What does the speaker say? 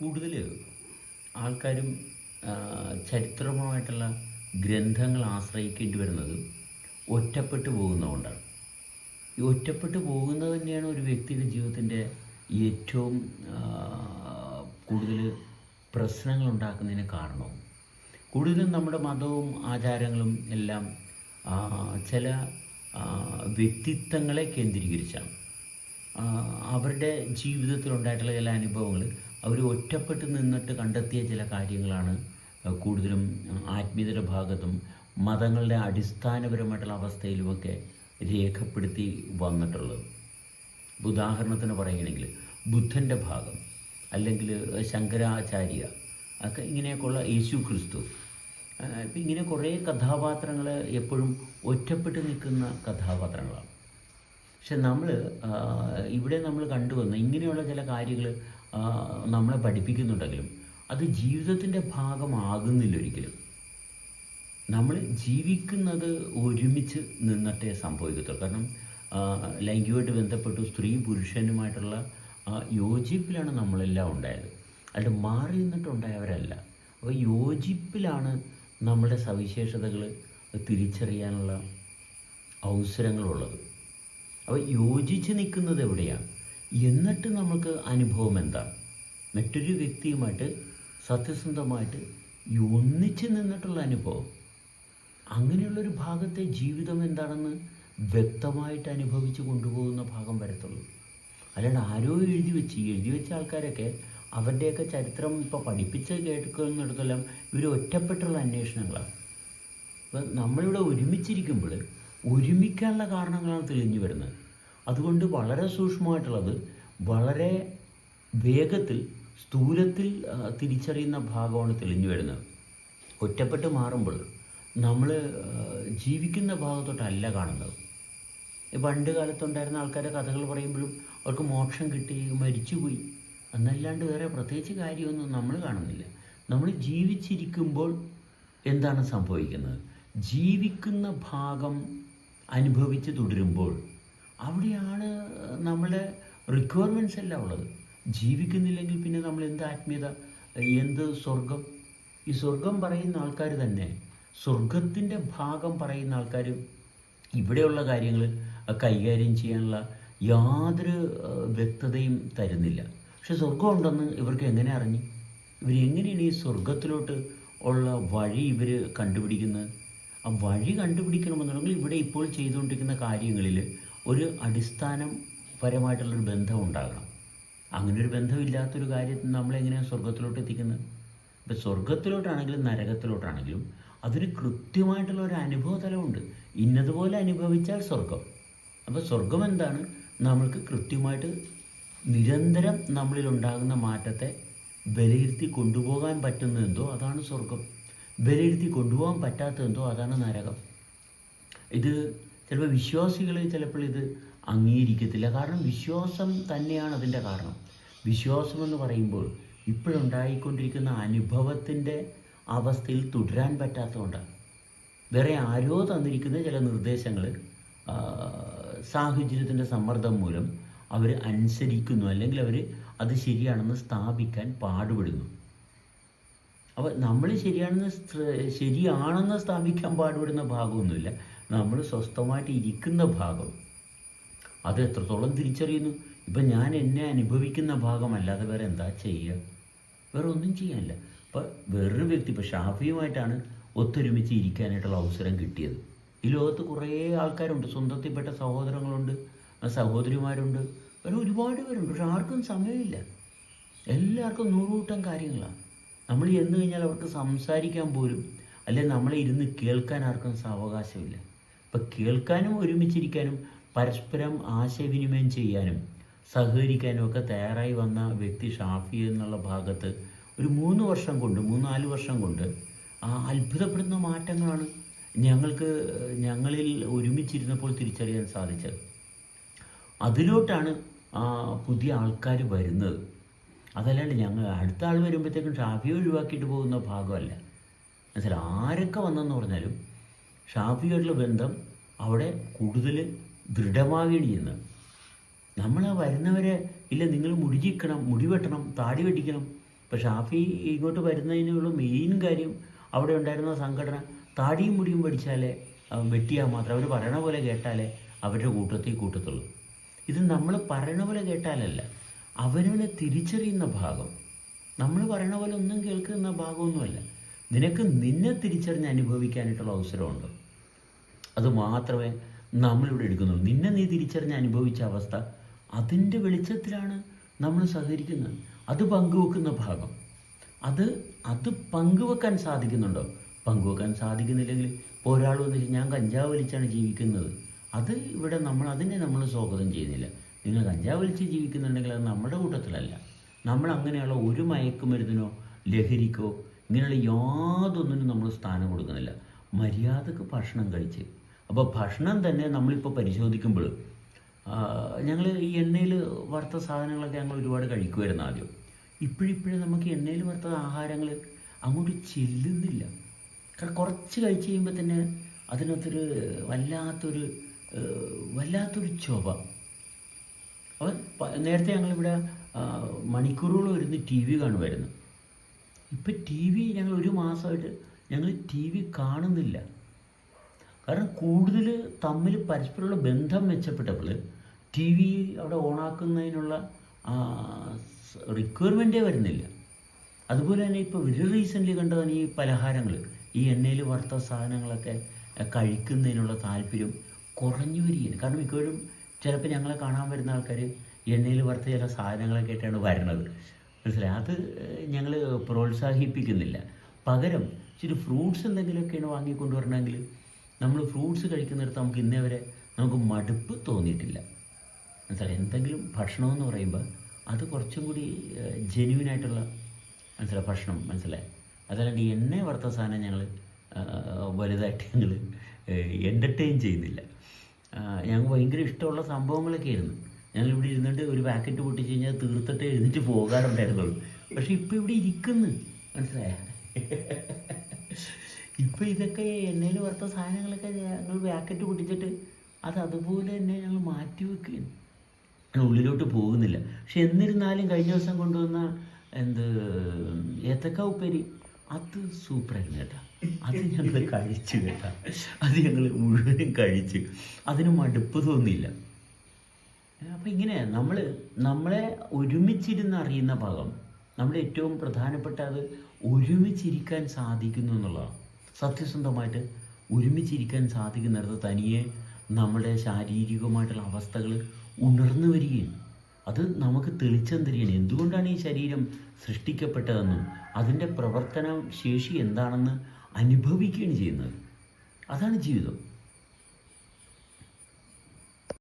കൂടുതൽ ആൾക്കാരും ചരിത്രപരമായിട്ടുള്ള ഗ്രന്ഥങ്ങൾ ആശ്രയിക്കേണ്ടി വരുന്നത് ഒറ്റപ്പെട്ടു പോകുന്നതുകൊണ്ടാണ്. ഈ ഒറ്റപ്പെട്ടു പോകുന്നത് തന്നെയാണ് ഒരു വ്യക്തിയുടെ ജീവിതത്തിന്റെ ഏറ്റവും കൂടുതൽ പ്രശ്നങ്ങൾ ഉണ്ടാക്കുന്നതിന് കാരണവും. കൂടുതലും നമ്മുടെ മതവും ആചാരങ്ങളും എല്ലാം ചില വ്യക്തിത്വങ്ങളെ കേന്ദ്രീകരിച്ചാണ്. അവരുടെ ജീവിതത്തിലുണ്ടായിട്ടുള്ള ചില അനുഭവങ്ങൾ അവർ ഒറ്റപ്പെട്ട് നിന്നിട്ട് കണ്ടെത്തിയ ചില കാര്യങ്ങളാണ് കൂടുതലും ആത്മീയതയുടെ ഭാഗത്തും മതങ്ങളുടെ അടിസ്ഥാനപരമായിട്ടുള്ള അവസ്ഥയിലുമൊക്കെ രേഖപ്പെടുത്തി വന്നിട്ടുള്ളത്. ഉദാഹരണത്തിന് പറയുകയാണെങ്കിൽ ബുദ്ധന്റെ ഭാഗം അല്ലെങ്കിൽ ശങ്കരാചാര്യ ഒക്കെ ഇങ്ങനെയൊക്കെയുള്ള യേശു ക്രിസ്തു ഇങ്ങനെ കുറേ കഥാപാത്രങ്ങൾ എപ്പോഴും ഒറ്റപ്പെട്ട് നിൽക്കുന്ന കഥാപാത്രങ്ങളാണ്. പക്ഷെ നമ്മൾ ഇവിടെ നമ്മൾ കണ്ടുവന്ന ഇങ്ങനെയുള്ള ചില കാര്യങ്ങൾ നമ്മളെ പഠിപ്പിക്കുന്നുണ്ടെങ്കിലും അത് ജീവിതത്തിന്റെ ഭാഗമാകുന്നില്ല ഒരിക്കലും. നമ്മൾ ജീവിക്കുന്നത് ഒരുമിച്ച് നിന്നിട്ടേ സംഭവിക്കത്തുള്ളൂ. കാരണം ലൈംഗികമായിട്ട് ബന്ധപ്പെട്ടു സ്ത്രീ പുരുഷനുമായിട്ടുള്ള യോജിപ്പിലാണ് നമ്മളെല്ലാം ഉണ്ടായത്. അല്ലാണ്ട് മാറി നിന്നിട്ടുണ്ടായവരല്ല. അപ്പോൾ യോജിപ്പിലാണ് നമ്മുടെ സവിശേഷതകൾ തിരിച്ചറിയാനുള്ള അവസരങ്ങളുള്ളത്. അപ്പോൾ യോജിച്ച് നിൽക്കുന്നത് എവിടെയാണ്? എന്നിട്ട് നമുക്ക് അനുഭവം എന്താണ്? മറ്റൊരു വ്യക്തിയുമായിട്ട് സത്യസന്ധമായിട്ട് ഒന്നിച്ച് നിന്നിട്ടുള്ള അനുഭവം. അങ്ങനെയുള്ളൊരു ഭാഗത്തെ ജീവിതം എന്താണെന്ന് വ്യക്തമായിട്ട് അനുഭവിച്ച് കൊണ്ടുപോകുന്ന ഭാഗം വരത്തുള്ളൂ. അല്ലാണ്ട് ആരോ എഴുതി വെച്ച് എഴുതി വെച്ച ആൾക്കാരൊക്കെ അവരുടെയൊക്കെ ചരിത്രം ഇപ്പോൾ പഠിപ്പിച്ച് കേൾക്കുന്നിടത്തെല്ലാം ഇവർ ഒറ്റപ്പെട്ടുള്ള അന്വേഷണങ്ങളാണ്. അപ്പം നമ്മളിവിടെ ഒരുമിച്ചിരിക്കുമ്പോൾ ഒരുമിക്കാനുള്ള കാരണങ്ങളാണ് തെളിഞ്ഞു വരുന്നത്. അതുകൊണ്ട് വളരെ സൂക്ഷ്മമായിട്ടുള്ളത് വളരെ വേഗത്തിൽ സ്ഥൂലത്തിൽ തിരിച്ചറിയുന്ന ഭാഗമാണ് തെളിഞ്ഞു വരുന്നത്. ഒറ്റപ്പെട്ട് മാറുമ്പോൾ നമ്മൾ ജീവിക്കുന്ന ഭാഗത്തോട്ടല്ല കാണുന്നത്. പണ്ട് കാലത്തുണ്ടായിരുന്ന ആൾക്കാരുടെ കഥകൾ പറയുമ്പോഴും അവർക്ക് മോക്ഷം കിട്ടി മരിച്ചുപോയി. എന്നല്ലാണ്ട് വേറെ പ്രത്യേകിച്ച് കാര്യമൊന്നും നമ്മൾ കാണുന്നില്ല. നമ്മൾ ജീവിച്ചിരിക്കുമ്പോൾ എന്താണ് സംഭവിക്കുന്നത്? ജീവിക്കുന്ന ഭാഗം അനുഭവിച്ച് തുടരുമ്പോൾ അവിടെയാണ് നമ്മുടെ റിക്വയർമെന്റ്സ് എല്ലാം ഉള്ളത്. ജീവിക്കുന്നില്ലെങ്കിൽ പിന്നെ നമ്മൾ എന്ത് ആത്മീയത എന്ത് സ്വർഗം ഈ സ്വർഗം പറയുന്ന ആൾക്കാർ തന്നെ സ്വർഗത്തിന്റെ ഭാഗം പറയുന്ന ആൾക്കാർ ഇവിടെയുള്ള കാര്യങ്ങൾ കൈകാര്യം ചെയ്യാനുള്ള യാതൊരു വ്യക്തതയും തരുന്നില്ല. പക്ഷെ സ്വർഗം ഉണ്ടെന്ന് ഇവർക്ക് എങ്ങനെ അറിഞ്ഞു? ഇവരെങ്ങനെയാണ് ഈ സ്വർഗത്തിലോട്ട് ഉള്ള വഴി ഇവർ കണ്ടുപിടിക്കുന്നത്? ആ വഴി കണ്ടുപിടിക്കണമെന്നുണ്ടെങ്കിൽ ഇവിടെ ഇപ്പോൾ ചെയ്തുകൊണ്ടിരിക്കുന്ന കാര്യങ്ങളിൽ ഒരു അടിസ്ഥാനം പരമായിട്ടുള്ളൊരു ബന്ധം ഉണ്ടാകണം അങ്ങനെ ഒരു ബന്ധമില്ലാത്തൊരു കാര്യത്തിൽ നമ്മളെങ്ങനെയാണ് സ്വർഗത്തിലോട്ട് എത്തിക്കുന്നത് ഇപ്പം സ്വർഗത്തിലോട്ടാണെങ്കിലും നരകത്തിലോട്ടാണെങ്കിലും അതൊരു കൃത്യമായിട്ടുള്ള ഒരു അനുഭവ തലമുണ്ട് ഇന്നതുപോലെ അനുഭവിച്ചാൽ സ്വർഗം അപ്പോൾ സ്വർഗം എന്താണ് നമ്മൾക്ക് കൃത്യമായിട്ട് നിരന്തരം നമ്മളിൽ ഉണ്ടാകുന്ന മാറ്റത്തെ വിലയിരുത്തി കൊണ്ടുപോകാൻ പറ്റുന്നതെന്തോ അതാണ് സ്വർഗം വിലയിരുത്തി കൊണ്ടുപോകാൻ പറ്റാത്തതെന്തോ അതാണ് നരകം. ഇത് ചിലപ്പോൾ വിശ്വാസികൾ ചിലപ്പോൾ ഇത് അംഗീകരിക്കത്തില്ല. കാരണം വിശ്വാസം തന്നെയാണ് അതിന്റെ കാരണം. വിശ്വാസം എന്ന് പറയുമ്പോൾ ഇപ്പോഴുണ്ടായിക്കൊണ്ടിരിക്കുന്ന അനുഭവത്തിന്റെ അവസ്ഥയിൽ തുടരാൻ പറ്റാത്തതുകൊണ്ടാണ്. വേറെ ആരോ തന്നിരിക്കുന്ന ചില നിർദ്ദേശങ്ങൾ സാഹചര്യത്തിന്റെ സമ്മർദ്ദം മൂലം അവർ അനുസരിക്കുന്നു. അല്ലെങ്കിൽ അവർ അത് ശരിയാണെന്ന് സ്ഥാപിക്കാൻ പാടുപെടുന്നു. അപ്പോൾ നമ്മൾ ശരിയാണെന്ന് ശരിയാണെന്ന് സ്ഥാപിക്കാൻ പാടുപെടുന്ന ഭാഗമൊന്നുമില്ല. നമ്മൾ സ്വസ്ഥമായിട്ട് ഇരിക്കുന്ന ഭാഗം. അത് എത്രത്തോളം തിരിച്ചറിയുന്നു? ഇപ്പം ഞാൻ എന്നെ അനുഭവിക്കുന്ന ഭാഗമല്ലാതെ വേറെ എന്താ ചെയ്യുക വേറെ ഒന്നും ചെയ്യാനില്ല. ഇപ്പം വേറൊരു വ്യക്തി ഇപ്പം ഷാഫിയുമായിട്ടാണ് ഒത്തൊരുമിച്ച് ഇരിക്കാനായിട്ടുള്ള അവസരം കിട്ടിയത്. ഈ ലോകത്ത് കുറേ ആൾക്കാരുണ്ട്. സ്വന്തത്തിൽപ്പെട്ട സഹോദരങ്ങളുണ്ട് സഹോദരിമാരുണ്ട്. വേറെ ഒരുപാട് പേരുണ്ട്. പക്ഷെ ആർക്കും സമയമില്ല. എല്ലാവർക്കും നൂറുകൂട്ടം കാര്യങ്ങളാണ്. നമ്മൾ ചെന്ന് കഴിഞ്ഞാൽ അവർക്ക് സംസാരിക്കാൻ പോലും അല്ലെങ്കിൽ നമ്മളെ ഇരുന്ന് കേൾക്കാൻ ആർക്കും സാവകാശമില്ല. ഇപ്പം കേൾക്കാനും ഒരുമിച്ചിരിക്കാനും പരസ്പരം ആശയവിനിമയം ചെയ്യാനും സഹകരിക്കാനും ഒക്കെ തയ്യാറായി വന്ന വ്യക്തി ഷാഫി എന്നുള്ള ഭാഗത്ത് ഒരു മൂന്ന് വർഷം കൊണ്ട് മൂന്നാൽ വർഷം കൊണ്ട് ആ അത്ഭുതപ്പെടുന്ന മാറ്റങ്ങളാണ് ഞങ്ങൾക്ക് ഞങ്ങളിൽ ഒരുമിച്ചിരുന്നപ്പോൾ തിരിച്ചറിയാൻ സാധിച്ചത്. അതിലോട്ടാണ് പുതിയ ആൾക്കാർ വരുന്നത്. അതല്ലാണ്ട് ഞങ്ങൾ അടുത്ത ആൾ വരുമ്പോഴത്തേക്കും ഷാഫി ഒഴിവാക്കിയിട്ട് പോകുന്ന ഭാഗമല്ല. മനസ്സിലായി? ആരൊക്കെ വന്നെന്ന് പറഞ്ഞാലും ഷാഫിയായിട്ടുള്ള ബന്ധം അവിടെ കൂടുതൽ ദൃഢമാവുകയാണ് നമ്മൾ വരുന്നവരെ ഇല്ല നിങ്ങൾ മുടിജിക്കണം മുടി വെട്ടണം താടി വെട്ടിക്കണം. ഇപ്പം ഷാഫി ഇങ്ങോട്ട് വരുന്നതിനുള്ള മെയിൻ കാര്യം. അവിടെ ഉണ്ടായിരുന്ന സംഘടന താടിയും മുടിയും പഠിച്ചാലേ വെട്ടിയാൽ മാത്രം. അവർ പറയണ പോലെ കേട്ടാലേ അവരുടെ കൂട്ടത്തിൽ കൂട്ടത്തുള്ളൂ. ഇത് നമ്മൾ പറയണ പോലെ കേട്ടാലല്ല അവനവനെ തിരിച്ചറിയുന്ന ഭാഗം. നമ്മൾ പറയണ പോലെ ഒന്നും കേൾക്കുന്ന ഭാഗമൊന്നുമല്ല. നിനക്ക് നിന്നെ തിരിച്ചറിഞ്ഞ് അനുഭവിക്കാനായിട്ടുള്ള അവസരമുണ്ട്. അത് മാത്രമേ നമ്മളിവിടെ എടുക്കുന്നുള്ളൂ. നിന്നെ നീ തിരിച്ചറിഞ്ഞ് അനുഭവിച്ച അവസ്ഥ അതിന്റെ വെളിച്ചത്തിലാണ് നമ്മൾ സഹകരിക്കുന്നത്. അത് പങ്കുവെക്കുന്ന ഭാഗം. അത് അത് പങ്കുവെക്കാൻ സാധിക്കുന്നുണ്ടോ? പങ്കുവെക്കാൻ സാധിക്കുന്നില്ലെങ്കിൽ ഇപ്പോൾ ഒരാൾ വന്നിട്ട് ഞാൻ കഞ്ചാവ് വലിച്ചാണ് ജീവിക്കുന്നത്. അത് ഇവിടെ നമ്മൾ അതിനെ നമ്മൾ സ്വാഗതം ചെയ്യുന്നില്ല. നിങ്ങൾ കഞ്ചാവ് വലിച്ച് ജീവിക്കുന്നുണ്ടെങ്കിൽ അത് നമ്മുടെ കൂട്ടത്തിലല്ല. നമ്മൾ അങ്ങനെയുള്ള ഒരു മയക്കുമരുന്നിനോ ലഹരിക്കോ ഇങ്ങനെയുള്ള യാതൊന്നിനും നമ്മൾ സ്ഥാനം കൊടുക്കുന്നില്ല. മര്യാദയ്ക്ക് ഭക്ഷണം കഴിച്ച് അപ്പോൾ ഭക്ഷണം തന്നെ നമ്മളിപ്പോൾ പരിശോധിക്കുമ്പോൾ ഞങ്ങൾ ഈ എണ്ണയിൽ വറുത്ത സാധനങ്ങളൊക്കെ ഞങ്ങൾ ഒരുപാട് കഴിക്കുമായിരുന്നു ആദ്യം. ഇപ്പോഴിപ്പോഴും നമുക്ക് എണ്ണയിൽ വറുത്ത ആഹാരങ്ങൾ അങ്ങോട്ട് ചെല്ലുന്നില്ല. കാരണം കുറച്ച് കഴിച്ച് കഴിയുമ്പോൾ തന്നെ അതിനകത്തൊരു വല്ലാത്തൊരു വല്ലാത്തൊരു ചൊവ. അപ്പോൾ പ- നേരത്തെ ഞങ്ങളിവിടെ മണിക്കൂറുകൾ ഇരുന്ന് ടി വി കാണുമായിരുന്നു ഇപ്പം ടി വി ഞങ്ങൾ ഒരു മാസമായിട്ട് ഞങ്ങൾ ടി വി കാണുന്നില്ല. കാരണം കൂടുതൽ തമ്മിൽ പരസ്പരമുള്ള ബന്ധം മെച്ചപ്പെട്ടപ്പോൾ ടി വി അവിടെ ഓണാക്കുന്നതിനുള്ള റിക്വയർമെന്റേ വരുന്നില്ല. അതുപോലെ തന്നെ ഇപ്പോൾ വെരി റീസെന്റ്ലി കണ്ടതാണ് ഈ പലഹാരങ്ങൾ. ഈ എണ്ണയിൽ വറുത്ത സാധനങ്ങളൊക്കെ കഴിക്കുന്നതിനുള്ള താല്പര്യം കുറഞ്ഞു വരികയാണ്. കാരണം മിക്കവരും ചിലപ്പോൾ ഞങ്ങളെ കാണാൻ വരുന്ന ആൾക്കാർ എണ്ണയിൽ വറുത്ത ചില സാധനങ്ങളൊക്കെ ആയിട്ടാണ് വരുന്നത്. മനസ്സിലായി? അത് ഞങ്ങൾ പ്രോത്സാഹിപ്പിക്കുന്നില്ല. പകരം ഇച്ചിരി ഫ്രൂട്ട്സ് എന്തെങ്കിലുമൊക്കെയാണ് വാങ്ങിക്കൊണ്ടുവരണമെങ്കിൽ നമ്മൾ ഫ്രൂട്ട്സ് കഴിക്കുന്നിടത്ത് നമുക്ക് ഇന്നേ വരെ നമുക്ക് മടുപ്പ് തോന്നിയിട്ടില്ല. മനസ്സിലായി? എന്തെങ്കിലും ഭക്ഷണം എന്ന് പറയുമ്പോൾ അത് കുറച്ചും കൂടി ജെന്യൂനായിട്ടുള്ള മനസ്സിലായി ഭക്ഷണം മനസ്സിലായി? അതല്ലാണ്ട് എണ്ണ വറുത്ത സാധനം ഞങ്ങൾ വലുതായിട്ട് ഞങ്ങൾ എന്റർടൈൻ ചെയ്യുന്നില്ല. ഞങ്ങൾക്ക് ഭയങ്കര ഇഷ്ടമുള്ള സംഭവങ്ങളൊക്കെ ആയിരുന്നു. ഞങ്ങൾ ഇവിടെ ഇരുന്നിട്ട് ഒരു പാക്കറ്റ് പൊട്ടിച്ച് കഴിഞ്ഞാൽ തീർത്തിട്ട് എഴുന്നിട്ട് പോകാറുണ്ടായിരുന്നുള്ളൂ. പക്ഷെ ഇപ്പോൾ ഇവിടെ ഇരിക്കുന്നു. മനസ്സിലായ? ഇപ്പം ഇതൊക്കെ എണ്ണയിൽ വറുത്ത സാധനങ്ങളൊക്കെ ഞങ്ങൾ പാക്കറ്റ് പൊട്ടിച്ചിട്ട് അത് അതുപോലെ തന്നെ ഞങ്ങൾ മാറ്റി വെക്കുകയാണ്. ഉള്ളിലോട്ട് പോകുന്നില്ല. പക്ഷെ എന്നിരുന്നാലും കഴിഞ്ഞ ദിവസം കൊണ്ടുവന്ന എന്ത് ഏത്തക്ക ഉപ്പേരി അത് സൂപ്പറായിരുന്നു കേട്ടോ. അത് ഞങ്ങൾ കഴിച്ചു കേട്ടോ. അത് ഞങ്ങൾ മുഴുവനും കഴിച്ച്. അതിന് മടുപ്പ് തോന്നിയില്ല. അപ്പം ഇങ്ങനെ നമ്മൾ നമ്മളെ ഒരുമിച്ചിരുന്ന് അറിയുന്ന ഭാഗം നമ്മുടെ ഏറ്റവും പ്രധാനപ്പെട്ട അത് ഒരുമിച്ചിരിക്കാൻ സാധിക്കുന്നു എന്നുള്ളതാണ്. സത്യസന്ധമായിട്ട് ഒരുമിച്ചിരിക്കാൻ സാധിക്കുന്നിടത്ത് തനിയെ നമ്മുടെ ശാരീരികമായിട്ടുള്ള അവസ്ഥകൾ ഉണർന്നു വരികയാണ്. അത് നമുക്ക് തെളിച്ചം തരികയാണ്. എന്തുകൊണ്ടാണ് ഈ ശരീരം സൃഷ്ടിക്കപ്പെട്ടതെന്നും അതിന്റെ പ്രവർത്തന ശേഷി എന്താണെന്ന് അനുഭവിക്കുകയാണ് ചെയ്യുന്നത്? അതാണ് ജീവിതം.